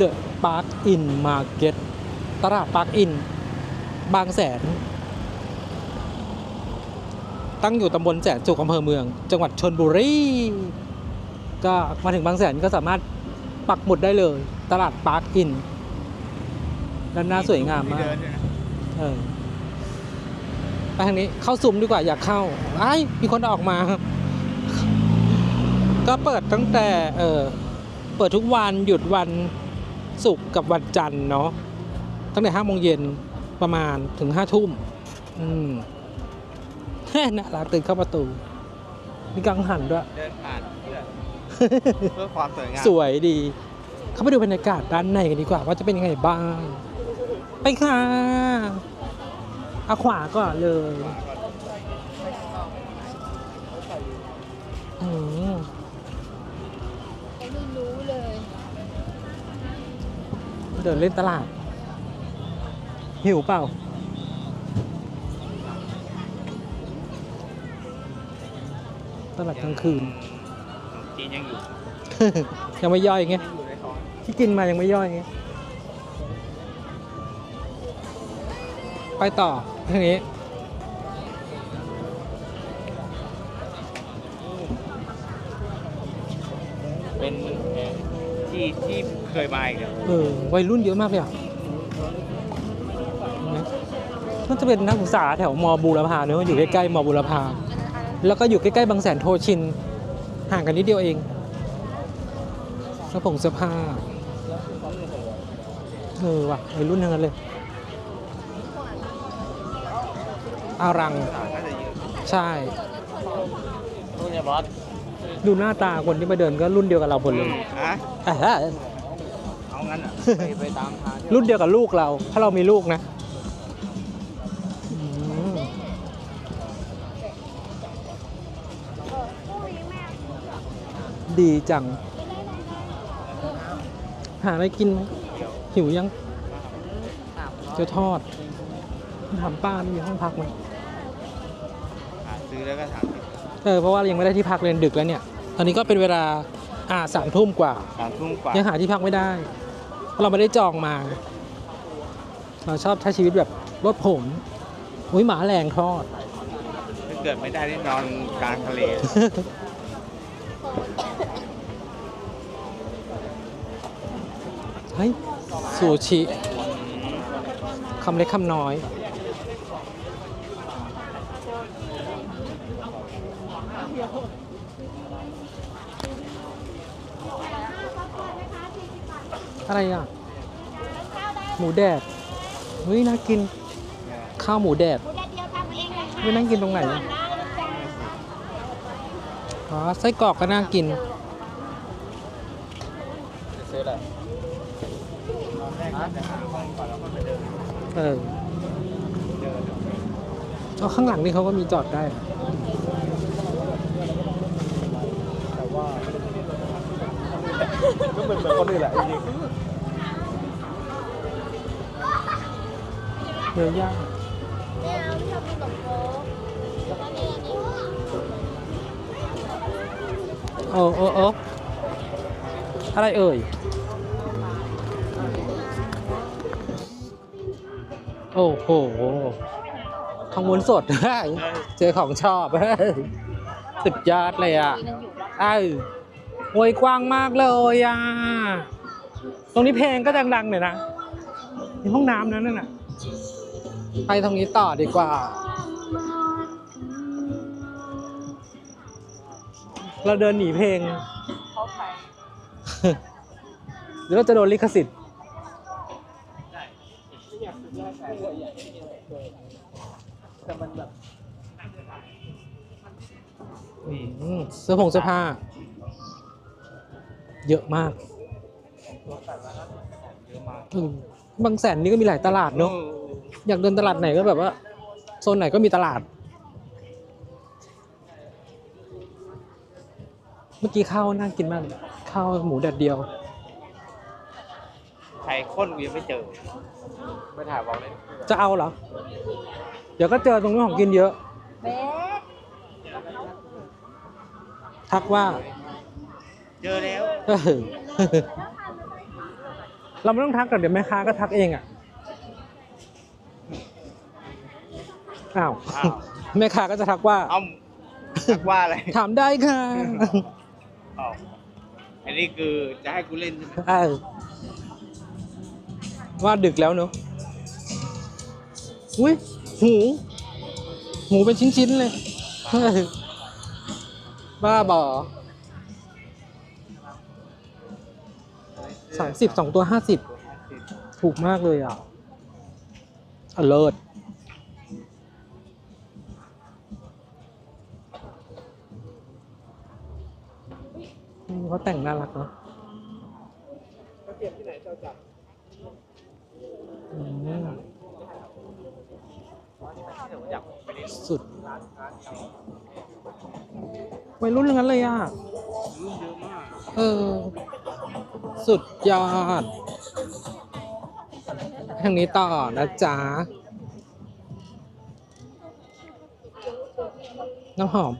The Park In Market ตลาด Park In บางแสน ตั้งอยู่ตำบลแสนสุขอำเภอเมือง จังหวัดชนบุรี ก็มาถึงบางแสนก็สามารถปักหมุดได้เลย ตลาด Park In ด้านหน้าสวยงามมากเดินด้วยนะเออไปทางนี้เข้าซุ้มดีกว่าอยากเข้าไอ้ายมีคนออกมา ก็เปิดตั้งแต่เออเปิดทุกวันหยุดวัน ศุกร์กับวันจันทร์เนาะตั้งแต่ห้าโมงเย็นประมาณถึงห้าทุ่มอืมน่ารักตื่นเข้าประตู มีกังหันด้วย เดินผ่านเพื่อเพื่อความสวยงามสวยดี เข้าไปดูบรรยากาศด้านในกันดีกว่า ว่าจะเป็นยังไงบ้าง ไปค่ะเอาขวาก่อนเลย อืมไม่รู้เลย เดินเล่นตลาด หิวเปล่า ตลาดกลางคืน จีนยังอยู่ ยังไม่ย่อยไงยังอยู่ในท้องที่กินมายังไม่ย่อยไงไปต่อทีนี้เป็น เคยมาอีกแล้วเออวัยรุ่นเยอะมากเลยอะเห็นไหมน่าจะเป็นนักศึกษาแถวมบูรพาเนอะอยู่ใกล้ๆมบูรพา แล้วก็อยู่ใกล้ๆบางแสนโทชิน ห่างกันนิดเดียวเองกระผงเสื้อผ้าเออว่ะวัยรุ่นทั้งนั้นเลย อารังน่าจะเยอะใช่นู่นเนี่ยบอสดูหน้าตาคนที่มาเดินก็รุ่นเดียวกับเราหมดเลยฮะอ่าฮะเอางั้นอะ ไปไปตามทางที่รุ่นเดียวกับลูกเรา ถ้าเรามีลูกนะอืมดีจัง หาอะไรกินไหมหิวยังเจะทอดถามป้ามีห้องพักไหมหาซื้อแล้วก็ถามสิเออเพราะว่ายังไม่ได้ที่พักเลยดึกแล้วเนี่ย ตอนนี้ก็เป็นเวลาอ่าสามทุ่มกว่า สามทุ่มกว่า ยังหาที่พักไม่ได้ เพราะเราไม่ได้จองมา เราชอบใช้ชีวิตแบบรถผม อุ้ยหมาแรงทอด ถ้าเกิดไม่ได้ที่นอนกลางทะเล เฮ้ยซูชิคำเล็กคำน้อย อะไรอะ หมูแดดเฮ้ยน่ากิน ข้าวหมูแดดหมูแดดเดียวทำเองเลยค่ะไม่นั่งกินตรงไหนก่ออะนนะลูกจ้าอ๋อไส้กรอกก็น่ากินซื้ออะไรตอนแรกก็จะหาห้องก่อนแล้วก็ไปเดินเออเดินเอาข้างหลังนี่เขาก็มีจอดได้อะ แต่ว่าก็ เหมือนเหมือนคนอื่นแหละจริงเนื้อย่างไม่เอาที่ทำขนมโค้กแล้วนี่อันนี้โอ้โอ้โอ้อะไรเอ่ย โอ้โหทองม้วนสด เจอของชอบ สุดยอดเลยอะมีนั่นอยู่เอ้ย โวยกว้างมากเลยอะตรงนี้เพลงก็ดังๆหน่อยนะมีห้องน้ำนั้นน่ะไปตรงนี้ต่อดีกว่า เราเดินหนีเพลงหรือเราจะโดนลิขสิทธิ์อืมเสื้อผงเสื้อผ้า เยอะมากอืมบางแสนนี่ก็มีหลายตลาดเนาะอยากเดินตลาดไหนก็แบบว่า โซนไหนก็มีตลาด เมื่อกี้ข้าวน่ากินมากเลยข้าวหมูแดดเดียวไข่ข้นกูยังไม่เจอไม่ถ่ายบอกเลยจะเอาเหรอ เดี๋ยวก็เจอตรงนี้ของกินเยอะเบ๊ะทักว่า เจอแล้ว เออเราไม่ต้องทักกันเดี๋ยวแม่ค้าก็ทักเองอะ อ้าว อ้าว แม่ค้าก็จะทักว่า เอ้าทักว่าอะไรถามได้ค่ะเอ้าอันนี้คือจะให้กูเล่นใช่ไหมเออว่าดึกแล้วเนอะอุ้ยหู หูเป็นชิ้นๆเลยเฮ้ยบ้าบอ สามสิบสองตัวห้าสิบถูกมากเลยอะอเลิศเขาแต่งน่ารักเนาะอืมสุดวัยรุ่นอย่างนั้นเลยอะรุ่นเยอะมากเออ สุดยอด ทางนี้ต่อนะจ๊ะ น้ำหอม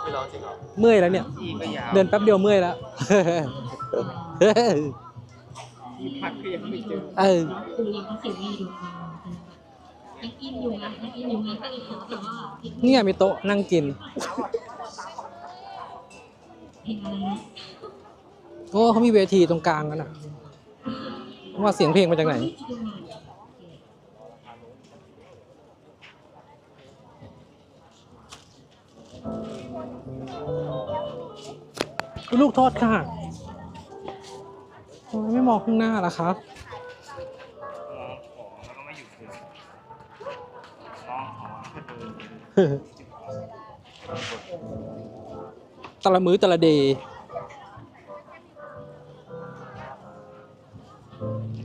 ไม่ร้องจริงเหรอ เมื่อยแล้วเนี่ยที่ก็ยาว เดินแป๊บเดียวเมื่อยแล้ว ที่พักก็ยังไม่เจอเออคุณยังเสียงไม่อยู่ยังกินอยู่นะยังกินอยู่นะก็เลยขอแต่ว่าเพลงเนี่ยมีโต๊ะนั่งกินเพลงอะไรนะโอ้เขามีเวทีตรงกลางกันอะ ว่าเสียงเพลงมาจากไหน ลูกโทษค่ะทำไมองข้างหน้าล่ะครับมองของแล้วก็ไม่หยุดเลยมองของก็เดินแต่ละมื้อแต่ละเดย์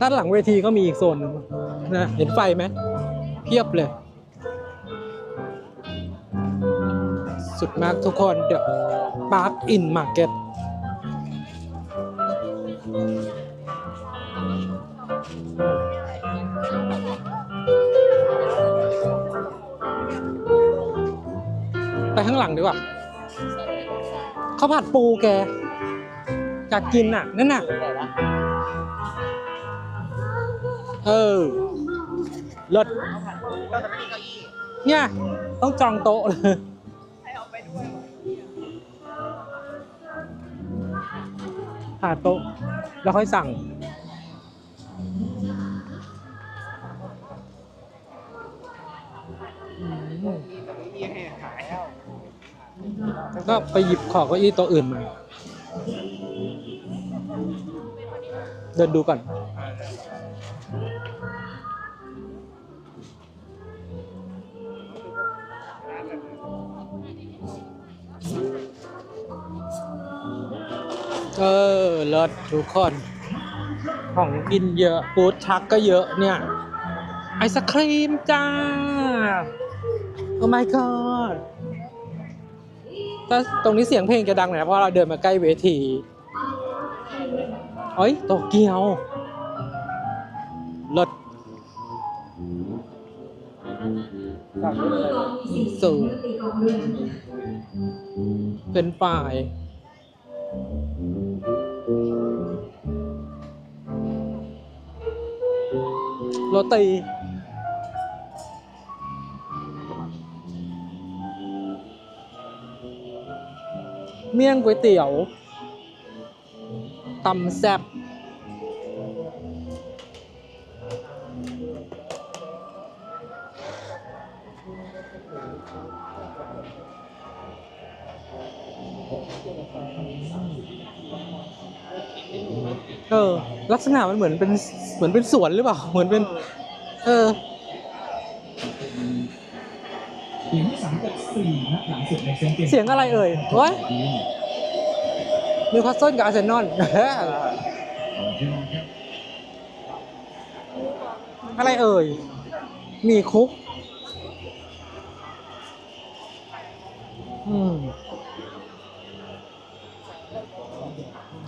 ด้านหลังเวทีก็มีอีกโซนหนึ่งนะเห็นไฟไหมเพียบเลย สุดมากทุกคนเดอะปาร์คอินมาร์เก็ต เขางหลังดีกว่าข้าวผัดปูแกอยากกินน่ะนั่นน่ะเออเลิศเนี่ยต้องจองโต๊ะเลยหาโต๊ะแล้วค่อยสั่ง ก็ไปหยิบของเก้าอี้ต๊ะอื่นมา เดินดูก่อน เออเลิศทุกคน ของกินเยอะฟู้ดทักก็เยอะเนี่ย ไอศครีมจ้า โอ้ my god ถ้าตรงนี้เสียงเพลงจะดังหน่อยนะเพราะเราเดินมาใกล้เวทีเอ้ยโตเกียวรถสูงเป็นฝ่ายโรตี มี่ยงก๋วยเตี๋ยวตำแซ่บเออ ลักษณะมันเหมือนเป็นเหมือนเป็นสวนหรือเปล่า เหมือนเป็น เออ เสียงสามกับสี่นัดหลังสุดในเซนเกมเสียงอะไรเอ่ยโอ้ยนิวคาสเซิลกับอาร์เซนอลอะไรเอ่ย มีคุก อืม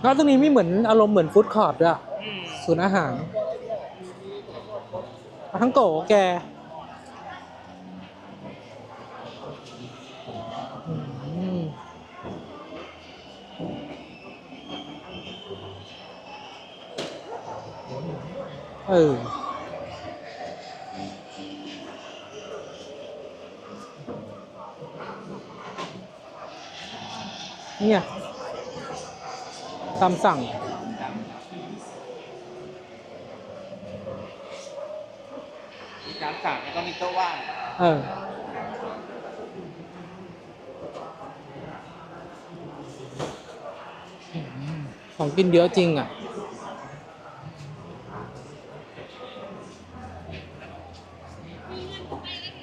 แล้วตรงนี้ไม่เหมือนอารมณ์เหมือนฟู้ดคอร์ทด้วยอะอืมศูนย์อาหารเอาทั้งโกะแก เออเนี่ยตามสั่ง มีการสั่งแล้วก็มีโต๊ะว่างเออ ของกินเยอะจริงอะ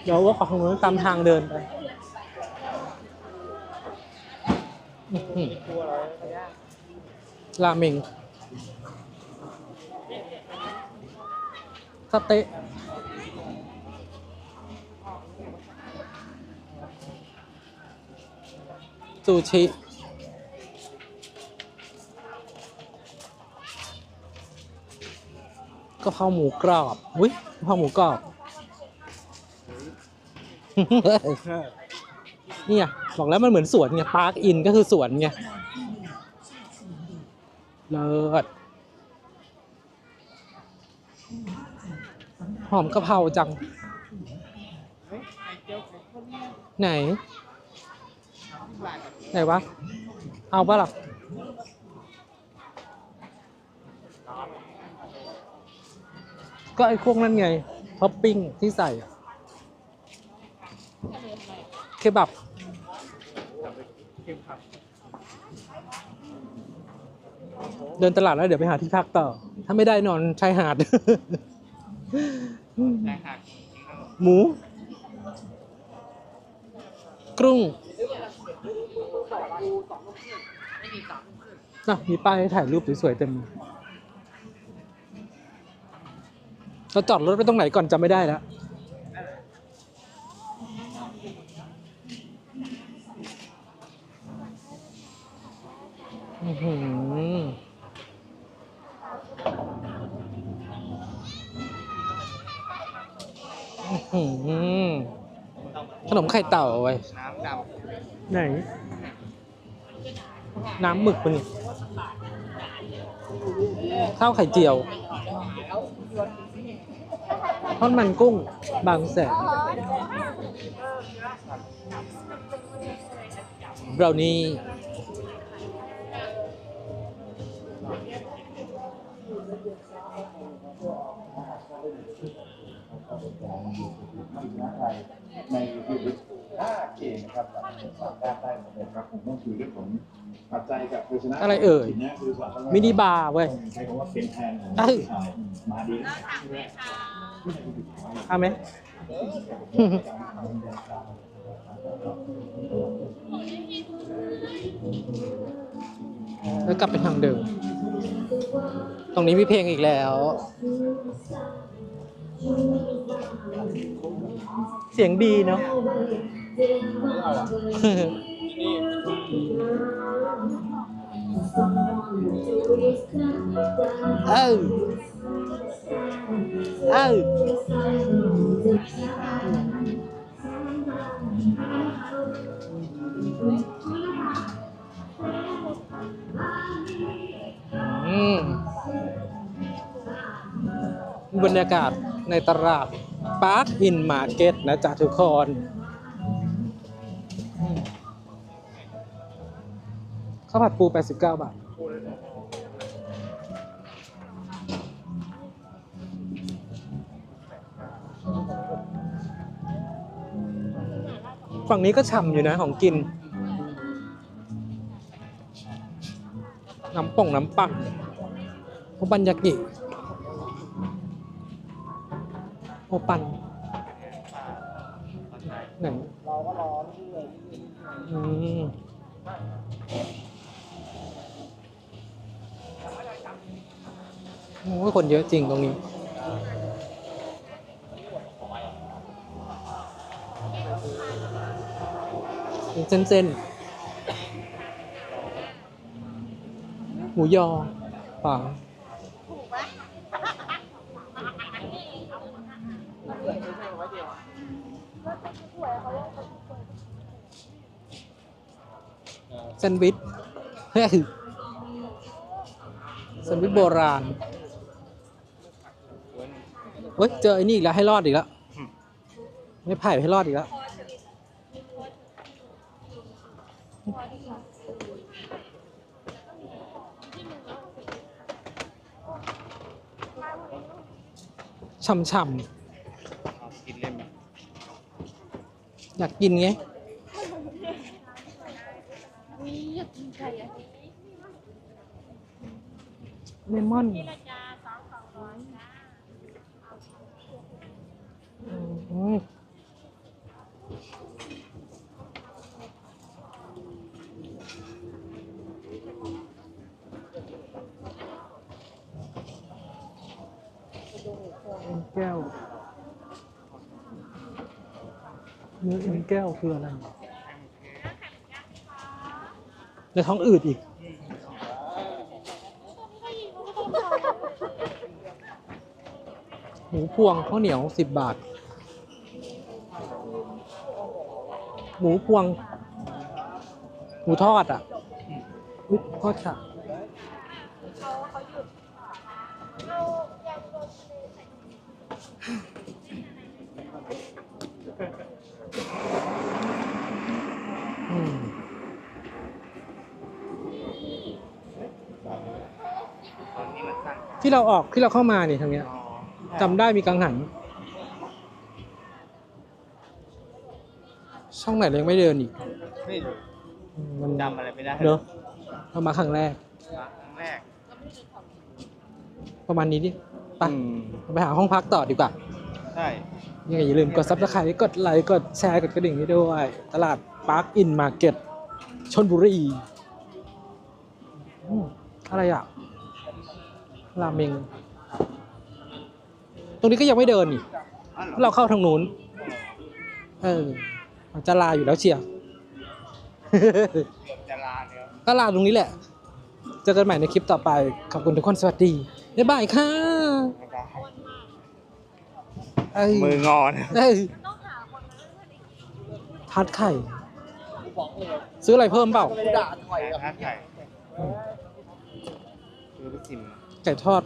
เดี๋ยวว่าขอทางนู้นตามทางเดินไปราเมงสเต๊ะซูชิกะเพราหมูกรอบอุ้ยกะเพราหมูกรอบ เนี่ยบอกแล้วมันเหมือนสวนไงพาร์คอินก็คือสวนไงเลิศหอมกะเพราจัง ไหน ไหนวะ เอาปะล่ะก็ไอ้พวกนั้นไงท็อปปิ้งที่ใส่อะ เคบับเดินตลาดแล้วเดี๋ยวไปหาที่พักต่อ ถ้าไม่ได้นอนชายหาดได้ค่ะหมู กรุ้งน่ะมีป้ายให้ถ่ายรูปสวยๆเต็มเลยเราจอดรถไปตรงไหนก่อนจำไม่ได้แล้ว อื้อหืออื้อหือขนมไข่เต่าเอาไว้ น้ำดไหน น้ำหมึกปะนี่ข้าวไข่เจียว ทอดมันกุ้ง บางแสนบราวนี่ใน 5เกมนะครับสามารถสามารถได้หมดเลยครับผมต้องคุยเรื่องของปัจจัยกับภาชนะอะไรเอ่ยสิ่งนี้คือสำคัญมินิบาร์เว้ยใช้คำว่าเป็นแทนของเอ้ยอ่ามาดีเอาไหมแล้วกลับไปทางเดิม ตรงนี้มีเพลงอีกแล้ว เสียงดีเนาะ เออเอออบรรยากาศในตลาดปาร์คอินมาร์เก็ตนะจ๊ะทุกคน ข้าวผัดปู89 บาท ฝั่งนี้ก็ฉ่ำอยู่นะของกิน น้ำป่งน้ำปั่นโอปันยากิโอปันไหนเราก็ร้อนอืม โอ้คนเยอะจริงตรงนี้เป็นเส้นหมูยอป่าแซนด์วิชแซนด์วิชโบราณ เฮ้ยเจอไอ้นี่อีกแล้วให้รอดอีกแล้วไม่ไผ่ให้รอดอีกแล้วช่ำเอากินเล่นไหมๆอยากกินไงนี่อยากกินไก่อะเลมอน นี่ละจ้าสองสองร้อยจ้า อืมเอ็นแก้ว เนื้อเอ็นแก้วคืออะไรในท้องอืดอีก หมูพวงข้าวเหนียวสิบบาท หมูพวง หมูทอดอะทอดค่ะ เขาเขาหยุดเอายำรสเลยใส่ อืม ตอนนี้มันสั้น ที่เราออกที่เราเข้ามานี่ทางเนี้ยอ๋อจำได้มีกังหัน ช่องไหนเรายังไม่เดินอีกไม่รู้อืมมันจำอะไรไม่ได้เนอะเรามาครั้งแรก มาครั้งแรก ประมาณนี้ดิไปอืมไปหาห้องพักต่อดีกว่า ใช่ ยังไงอย่าลืมกดซับสไครต์กดไลค์กดแชร์กดกระดิ่งให้ด้วย ตลาดปาร์คอินมาร์เก็ตชนบุรีอืมอะไรอะ ราเมง ตรงนี้ก็ยังไม่เดินนี่อ๋อหอเราเข้าทางนู้น เออจะลาอยู่แล้วเชียร์จะลาเนี่ยก็ลาตรงนี้แหละ เจอกันใหม่ในคลิปต่อไป ขอบคุณทุกคนสวัสดี บ๊ายบายค่ะไม่ได้เอ้ยมืองอนเอ้ยทัดไข่ ซื้ออะไรเพิ่มเปล่าด่าถอยอะไก่คือไปชิม ไก่ทอด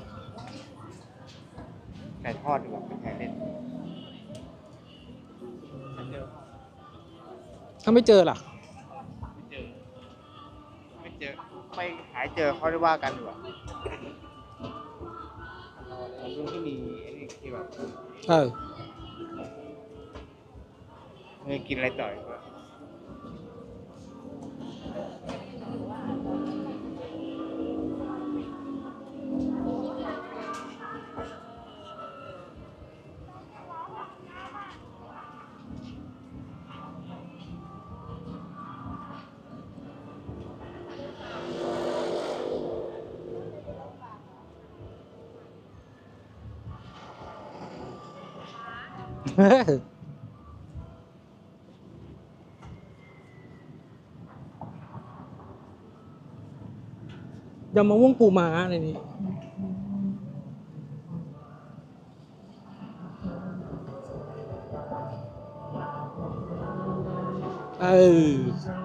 ไก่ทอดดีกว่าเป็นไก่เล่นถ้าไม่เจอล่ะ ไม่เจอ ไม่เจอ ไม่หายเจอเขาได้ว่ากันดีกว่ามันรุ่นที่มีไอ้นี่ที่แบบเออเงยกินอะไรต่ออี ยำมะม่วงปูม้าอะไรนี่เออ